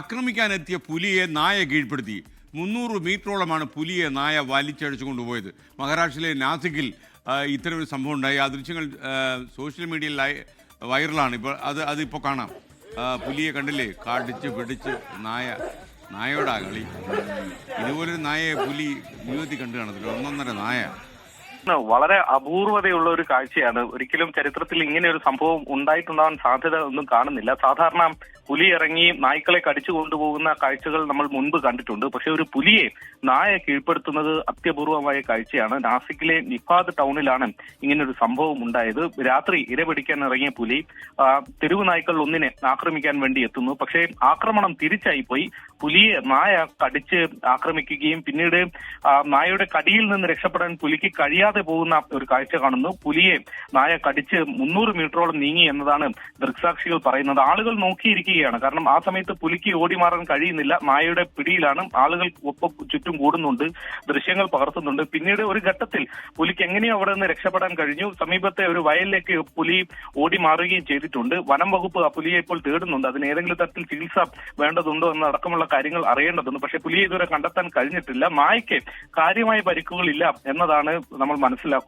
ആക്രമിക്കാനെത്തിയ പുലിയെ നായ കീഴ്പ്പെടുത്തി. മുന്നൂറ് മീറ്ററോളമാണ് പുലിയെ നായ വലിച്ചടിച്ചു കൊണ്ടുപോയത്. മഹാരാഷ്ട്രയിലെ നാസിക്കിൽ ഇത്തരമൊരു സംഭവം ഉണ്ടായി. ആ ദൃശ്യങ്ങൾ സോഷ്യൽ മീഡിയയിൽ വൈറലാണ്. ഇപ്പോൾ അത് അതിപ്പോൾ കാണാം. പുലിയെ കണ്ടില്ലേ? കാടിച്ച് പിടിച്ച് നായ നായയോടാ കളി. ഇതുപോലൊരു നായയെ പുലി ജീവിതത്തിൽ കണ്ടു കാണത്തില്ല. ഒന്നൊന്നര നായ. വളരെ അപൂർവതയുള്ള ഒരു കാഴ്ചയാണ്. ഒരിക്കലും ചരിത്രത്തിൽ ഇങ്ങനെ ഒരു സംഭവം ഉണ്ടായിട്ടുണ്ടാവാൻ സാധ്യത ഒന്നും കാണുന്നില്ല. സാധാരണ പുലി ഇറങ്ങി നായ്ക്കളെ കടിച്ചു കൊണ്ടുപോകുന്ന കാഴ്ചകൾ നമ്മൾ മുൻപ് കണ്ടിട്ടുണ്ട്. പക്ഷെ ഒരു പുലിയെ നായ കീഴ്പ്പെടുത്തുന്നത് അത്യപൂർവമായ കാഴ്ചയാണ്. നാസിക്കിലെ നിഫാദ് ടൗണിലാണ് ഇങ്ങനെ ഒരു സംഭവം ഉണ്ടായത്. രാത്രി ഇരപിടിക്കാൻ ഇറങ്ങിയ പുലി തെരുവ് നായ്ക്കൾ ഒന്നിനെ ആക്രമിക്കാൻ വേണ്ടി എത്തുന്നു. പക്ഷേ ആക്രമണം തിരിച്ചായി പോയി പുലിയെ നായ കടിച്ച് ആക്രമിക്കുകയും പിന്നീട് നായയുടെ കടിയിൽ നിന്ന് രക്ഷപ്പെടാൻ പുലിക്ക് കഴിയാതെ പോകുന്ന ഒരു കാഴ്ച കാണുന്നു. പുലിയെ നായ കടിച്ച് മുന്നൂറ് മീറ്ററോളം നീങ്ങി എന്നതാണ് ദൃക്സാക്ഷികൾ പറയുന്നത്. ആളുകൾ നോക്കിയിരിക്കുകയാണ്. കാരണം ആ സമയത്ത് പുലിക്ക് ഓടി മാറാൻ കഴിയുന്നില്ല. നായയുടെ പിടിയിലാണ് ആളുകൾ ഒപ്പം ചുറ്റും കൂടുന്നുണ്ട് ദൃശ്യങ്ങൾ പകർത്തുന്നുണ്ട്. പിന്നീട് ഒരു ഘട്ടത്തിൽ പുലിക്ക് എങ്ങനെയോ അവിടെ നിന്ന് രക്ഷപ്പെടാൻ കഴിഞ്ഞു. സമീപത്തെ ഒരു വയലിലേക്ക് പുലി ഓടി മാറുകയും ചെയ്തിട്ടുണ്ട്. വനം വകുപ്പ് ആ പുലിയെ ഇപ്പോൾ തേടുന്നുണ്ട്. അതിന് ഏതെങ്കിലും തരത്തിൽ ചികിത്സ വേണ്ടതുണ്ടോ എന്നടക്കമുള്ള കാര്യങ്ങൾ അറിയേണ്ടതുണ്ട്. പക്ഷെ പുലിയെ ഇതുവരെ കണ്ടെത്താൻ കഴിഞ്ഞിട്ടില്ല. നായ്ക്ക് കാര്യമായ പരിക്കുകളില്ല എന്നതാണ് നമ്മൾ മനസ്സിലാക്കുന്നത്.